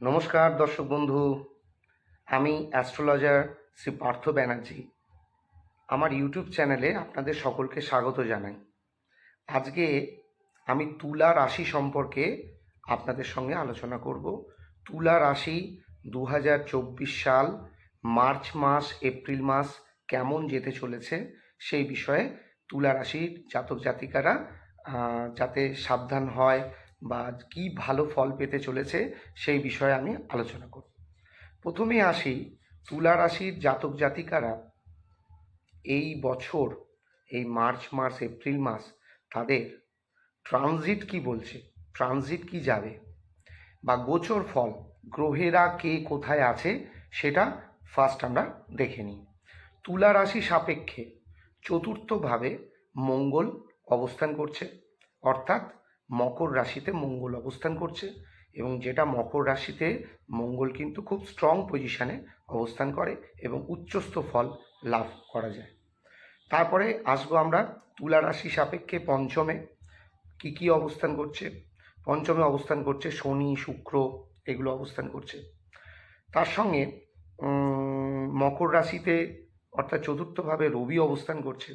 নমস্কার, দর্শক বন্ধু। আমি অ্যাস্ট্রোলজার শ্রী পার্থ ব্যানার্জি। আমার ইউটিউব চ্যানেলে আপনাদের সকলকে স্বাগত জানাই। আজকে আমি তুলা রাশি সম্পর্কে আপনাদের সঙ্গে আলোচনা করব। তুলা রাশি দু হাজার চব্বিশ সাল, মার্চ মাস, এপ্রিল মাস কেমন যেতে চলেছে সেই বিষয়ে তুলা রাশির জাতক জাতিকারা যাতে সাবধান হয় বা কি ভালো ফল পেতে চলেছে সেই বিষয়ে আমি আলোচনা করব। প্রথমে আসি তুলা রাশির জাতক জাতিকারা। এই বছর, এই মার্চ মাস এপ্রিল মাস তাদের ট্রানজিট কি বলছে, ট্রানজিট কি যাবে বা গোচর ফল, গ্রহেরা কে কোথায় আছে সেটা ফার্স্ট আমরা দেখে নিই। তুলা রাশি সাপেক্ষে চতুর্থভাবে মঙ্গল অবস্থান করছে, অর্থাৎ মকর রাশিতে মঙ্গল অবস্থান করছে এবং যেটা মকর রাশিতে মঙ্গল কিন্তু খুব স্ট্রং পজিশানে অবস্থান করে এবং উচ্চস্থ ফল লাভ করা যায়। তারপরে আসব আমরা তুলা রাশি সাপেক্ষে পঞ্চমে। কি কি অবস্থান করছে? পঞ্চমে অবস্থান করছে শনি, শুক্র, এগুলো অবস্থান করছে। তার সঙ্গে মকর রাশিতে অর্থাৎ চতুর্থভাবে রবি অবস্থান করছে।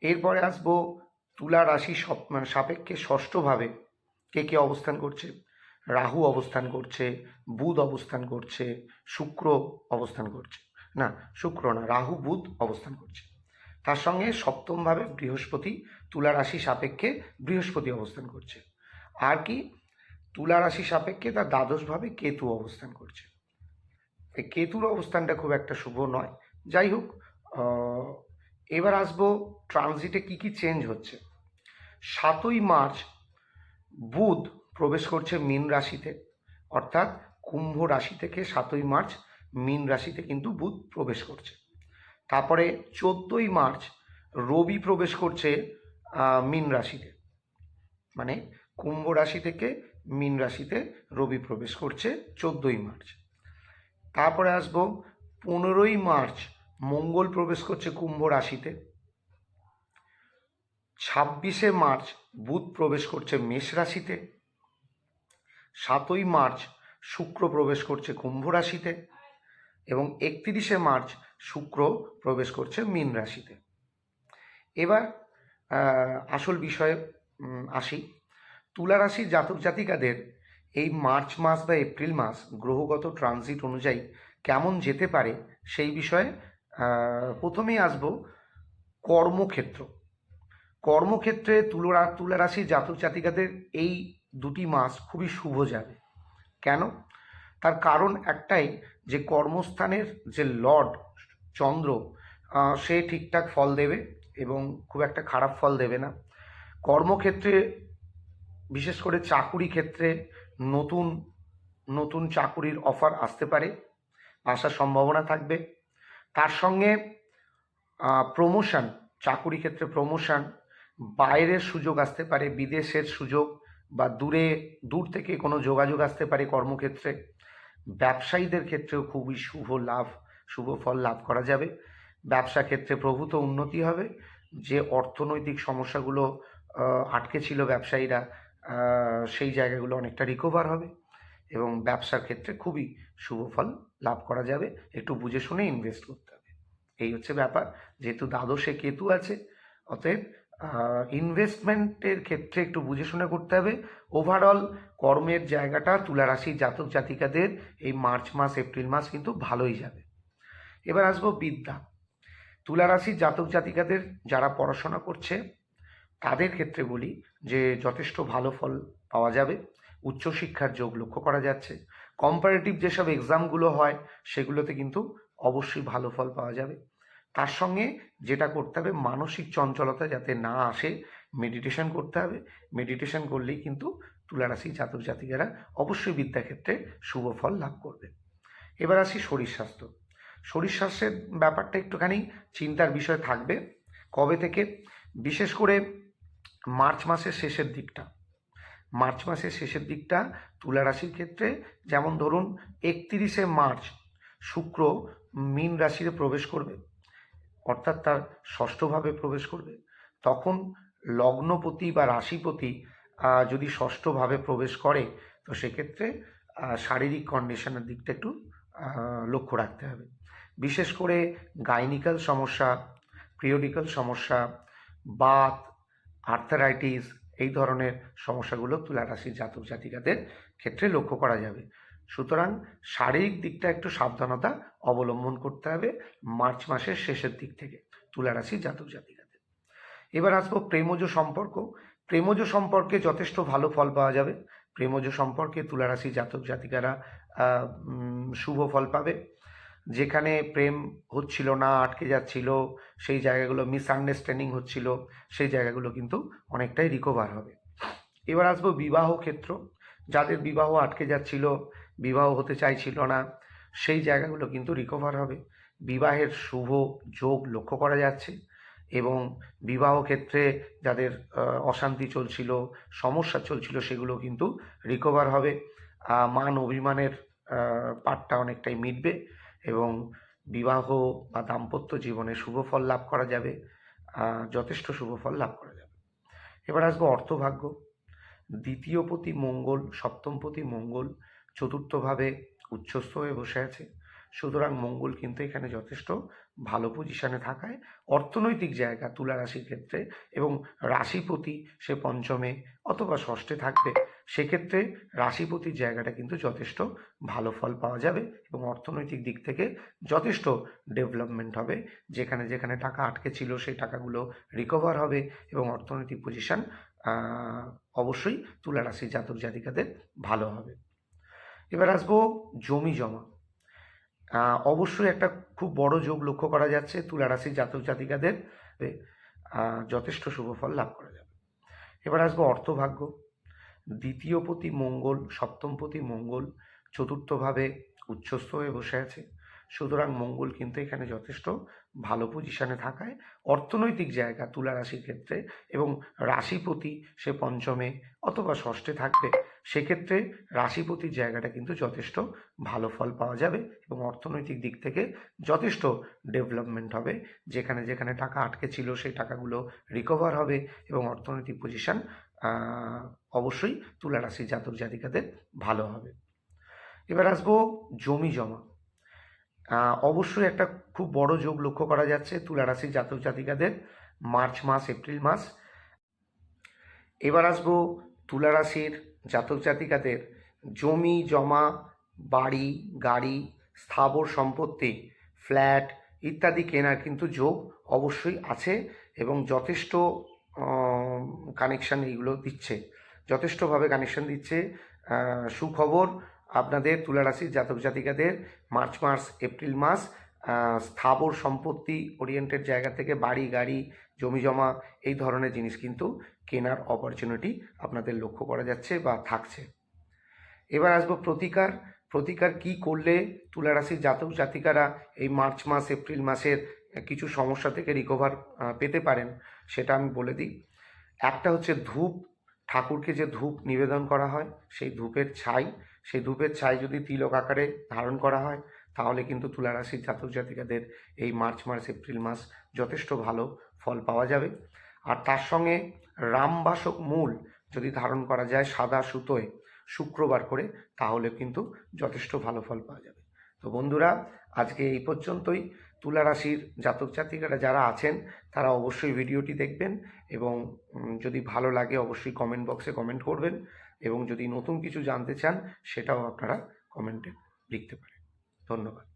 এরপরে আসব তুলা রাশি মানে সাপেক্ষে ষষ্ঠভাবে কে কে অবস্থান করছে? রাহু অবস্থান করছে, বুধ অবস্থান করছে, শুক্র অবস্থান করছে। না, শুক্র না, রাহু, বুধ অবস্থান করছে। তার সঙ্গে সপ্তমভাবে বৃহস্পতি, তুলা রাশি সাপেক্ষে বৃহস্পতি অবস্থান করছে। আর কি? তুলা রাশি সাপেক্ষে তার দ্বাদশভাবে কেতু অবস্থান করছে। কেতুর অবস্থানটা খুব একটা শুভ নয়। যাই হোক এবার আসব ট্রানজিটে কি কি চেঞ্জ হচ্ছে। সাতই মার্চ বুধ প্রবেশ করছে মীন রাশিতে, অর্থাৎ কুম্ভ রাশি থেকে সাতই মার্চ মীন রাশিতে কিন্তু বুধ প্রবেশ করছে। তারপরে চোদ্দোই মার্চ রবি প্রবেশ করছে মীন রাশিতে। মানে কুম্ভ রাশি থেকে মীন রাশিতে রবি প্রবেশ করছে চোদ্দোই মার্চ। তারপরে আসব পনেরোই মার্চ মঙ্গল প্রবেশ করছে কুম্ভ রাশিতে। ছাব্বিশে মার্চ বুধ প্রবেশ করছে মেষ রাশিতে। সাতই মার্চ শুক্র প্রবেশ করছে কুম্ভ রাশিতে। এবং একত্রিশে মার্চ শুক্র প্রবেশ করছে মীন রাশিতে। এবার আসল বিষয়ে আসি। তুলা রাশির জাতক জাতিকাদের এই মার্চ মাস বা এপ্রিল মাস গ্রহগত ট্রানজিট অনুযায়ী কেমন যেতে পারে সেই বিষয়ে প্রথমেই আসব কর্মক্ষেত্র। কর্মক্ষেত্রে তুলা তুলা রাশির জাতক জাতিকাদের এই দুটি মাস খুবই শুভ যাবে। কেন? তার কারণ একটাই, যে কর্মস্থানের যে লর্ড চন্দ্র সে ঠিকঠাক ফল দেবে এবং খুব একটা খারাপ ফল দেবে না। কর্মক্ষেত্রে, বিশেষ করে চাকুরি ক্ষেত্রে নতুন নতুন চাকুরির অফার আসতে পারে, আসার সম্ভাবনা থাকবে। তার সঙ্গে প্রমোশন চাকুরি ক্ষেত্রে প্রমোশন বাইরের সুযোগ আসতে পারে, বিদেশের সুযোগ বা দূরে, দূর থেকে কোনো যোগাযোগ আসতে পারে কর্মক্ষেত্রে। ব্যবসায়ীদের ক্ষেত্রেও খুবই শুভ লাভ, শুভ ফল লাভ করা যাবে। ব্যবসা ক্ষেত্রে প্রভূত উন্নতি হবে। যে অর্থনৈতিক সমস্যাগুলো আটকে ছিল ব্যবসায়ীরা সেই জায়গাগুলো অনেকটা রিকভার হবে। এবং ব্যবসার ক্ষেত্রে খুবই শুভ ফল লাভ করা যাবে। একটু বুঝে শুনে ইনভেস্ট করতে হবে। এই হচ্ছে ব্যাপার। যেহেতু দ্বাদশে কেতু আছে, অতএব ইনভেস্টমেন্টের ক্ষেত্রে একটু বুঝে শুনে করতে হবে। ওভারঅল কর্মের জায়গাটা তুলা রাশি জাতক জাতিকাদের এই মার্চ মাস, এপ্রিল মাস কিন্তু ভালোই যাবে। এবার আসব বিদ্যা। তুলা রাশির জাতক জাতিকাদের যারা পড়াশোনা করছে, তাদের ক্ষেত্রে বলি যে যথেষ্ট ভালো ফল পাওয়া যাবে। উচ্চশিক্ষার যোগ লক্ষ্য করা যাচ্ছে। কম্পারেটিভ যেসব এক্সামগুলো হয়, সেগুলোতে কিন্তু অবশ্যই ভালো ফল পাওয়া যাবে। তার সঙ্গে যেটা করতে হবে, মানসিক চঞ্চলতা যাতে না আসে মেডিটেশন করতে হবে। মেডিটেশন করলেই কিন্তু তুলারাশি জাতক জাতিকারা অবশ্যই বিদ্যাক্ষেত্রে শুভ ফল লাভ করবে। এবার আসি শরীর স্বাস্থ্য। শরীর স্বাস্থ্যের ব্যাপারটা একটুখানি চিন্তার বিষয় থাকবে। কবে থেকে? বিশেষ করে মার্চ মাসের শেষের দিকটা। মার্চ মাসের শেষের দিকটা তুলা রাশির ক্ষেত্রে, যেমন ধরুন একত্রিশে মার্চ শুক্র মীন রাশিতে প্রবেশ করবে, অর্থাৎ তার ষষ্ঠভাবে প্রবেশ করবে। তখন লগ্নপতি বা রাশিপতি যদি ষষ্ঠভাবে প্রবেশ করে, তো সেক্ষেত্রে শারীরিক কন্ডিশনের দিকটা একটু লক্ষ্য রাখতে হবে। বিশেষ করে গাইনিক্যাল সমস্যা পিরিয়ডিক্যাল সমস্যা বাত আর্থারাইটিস এই ধরনের সমস্যাগুলো তুলা রাশির জাতক জাতিকাদের ক্ষেত্রে লক্ষ্য করা যাবে। সুতরাং শারীরিক দিকটা একটু সাবধানতা অবলম্বন করতে হবে মার্চ মাসের শেষের দিক থেকে তুলা রাশির জাতক জাতিকাদের। এবার আসব প্রেমজ সম্পর্ক। প্রেমজ সম্পর্কে যথেষ্ট ভালো ফল পাওয়া যাবে। প্রেমজ সম্পর্কে তুলা রাশি জাতক জাতিকারা শুভ ফল পাবে। যেখানে প্রেম হচ্ছিল না, আটকে যাচ্ছিল, সেই জায়গাগুলো মিসআন্ডারস্ট্যান্ডিং হচ্ছিল, সেই জায়গাগুলো কিন্তু অনেকটাই রিকভার হবে। এবার আসব বিবাহ ক্ষেত্র। যাদের বিবাহ আটকে যাচ্ছিল, বিবাহ হতে চাইছিল না, সেই জায়গাগুলো কিন্তু রিকভার হবে। বিবাহের শুভ যোগ লক্ষ্য করা যাচ্ছে এবং বিবাহ ক্ষেত্রে যাদের অশান্তি চলছিল, সমস্যা চলছিল, সেগুলো কিন্তু রিকভার হবে। মান অভিমানের পাটটা অনেকটাই মিটবে। এবং বিবাহ বা দাম্পত্য জীবনে শুভ ফল লাভ করা যাবে যথেষ্ট শুভ ফল লাভ করা যাবে। এবার আসব অর্থভাগ্য। দ্বিতীয় পতি মঙ্গল, সপ্তম পতি মঙ্গল চতুর্থভাবে উচ্চস্থ হয়ে বসে আছে। সুতরাং মঙ্গল কিন্তু এখানে যথেষ্ট ভালো পজিশনে থাকায় অর্থনৈতিক জায়গা তুলা রাশির ক্ষেত্রে এবং রাশিপতি সে পঞ্চমে অথবা ষষ্ঠে থাকবে সেক্ষেত্রে রাশিপতির জায়গাটা কিন্তু যথেষ্ট ভালো ফল পাওয়া যাবে এবং অর্থনৈতিক দিক থেকে যথেষ্ট ডেভেলপমেন্ট হবে। যেখানে যেখানে টাকা আটকে ছিল, সেই টাকাগুলো রিকভার হবে এবং অর্থনৈতিক পজিশন অবশ্যই তুলা রাশি জাতক জাতিকাদের ভালো হবে। এবার আসব জমি জমা। অবশ্যই একটা খুব বড় যোগ লক্ষ্য করা যাচ্ছে তুলা রাশির জাতক জাতিকাদের যথেষ্ট শুভ ফল লাভ করা যাবে। এবার আসব অর্থভাগ্য। দ্বিতীয় পতি মঙ্গল, সপ্তম পতি মঙ্গল, চতুর্থভাবে উচ্চস্থ হয়ে বসে আছে। সুতরাং মঙ্গল কিন্তু এখানে যথেষ্ট ভালো পজিশনে থাকায় অর্থনৈতিক জায়গা তুলা রাশির ক্ষেত্রে এবং রাশিপতি সে পঞ্চমে অথবা ষষ্ঠে থাকবে। সেক্ষেত্রে রাশিপতির জায়গাটা কিন্তু যথেষ্ট ভালো ফল পাওয়া যাবে এবং অর্থনৈতিক দিক থেকে যথেষ্ট ডেভেলপমেন্ট হবে। যেখানে যেখানে টাকা আটকে ছিল, সেই টাকাগুলো রিকভার হবে এবং অর্থনৈতিক পজিশন অবশ্যই তুলা রাশি জাতক জাতিকাদের ভালো হবে। এবার আসব জমি জমা। অবশ্যই একটা খুব বড় যোগ লক্ষ্য করা যাচ্ছে তুলা রাশির জাতক জাতিকাদের মার্চ মাস, এপ্রিল মাস। এবার আসব তুলা রাশির জাতক জাতিকাদের জমি জমা, বাড়ি, গাড়ি, স্থাবর সম্পত্তি, ফ্ল্যাট ইত্যাদি কেনার কিন্তু যোগ অবশ্যই আছে এবং যথেষ্ট কানেকশান এইগুলো দিচ্ছে। যথেষ্টভাবে কানেকশান দিচ্ছে। সুখবর আপনাদের তুলারাশির জাতক জাতিকাদের মার্চ মাস এপ্রিল মাস স্থাবর সম্পত্তি ওরিয়েন্টেড জায়গা থেকে বাড়ি, গাড়ি, জমি জমা এই ধরনের জিনিস কিন্তু কেনার অপরচুনিটি আপনাদের লক্ষ্য করা যাচ্ছে বা থাকছে। এবার আসব প্রতিকার। প্রতিকার কি করলে তুলারাশির জাতক জাতিকারা এই মার্চ, মাস, এপ্রিল মাসের কিছু সমস্যা থেকে রিকভার পেতে পারেন সেটা আমি বলে দিই। একটা হচ্ছে ধূপ, ঠাকুরকে যে ধূপ নিবেদন করা হয়, সেই ধূপের ছাই, সেই ধূপের ছাই যদি তিলক আকারে ধারণ করা হয়, তাহলে কিন্তু তুলারাশির জাতক জাতিকাদের এই মার্চ মাস, এপ্রিল মাস যথেষ্ট ভালো ফল পাওয়া যাবে। আর তার সঙ্গে রামবাসক মূল যদি ধারণ করা যায় সাদা সুতোয় শুক্রবার করে, তাহলে কিন্তু যথেষ্ট ভালো ফল পাওয়া যাবে। তো বন্ধুরা, আজকে এই পর্যন্তই। তুলা রাশির জাতক জাতিকারা যারা আছেন, তারা অবশ্যই ভিডিওটি দেখবেন এবং যদি ভালো লাগে অবশ্যই কমেন্ট বক্সে কমেন্ট করবেন এবং যদি নতুন কিছু জানতে চান, সেটাও আপনারা কমেন্টে লিখতে পারেন। ধন্যবাদ।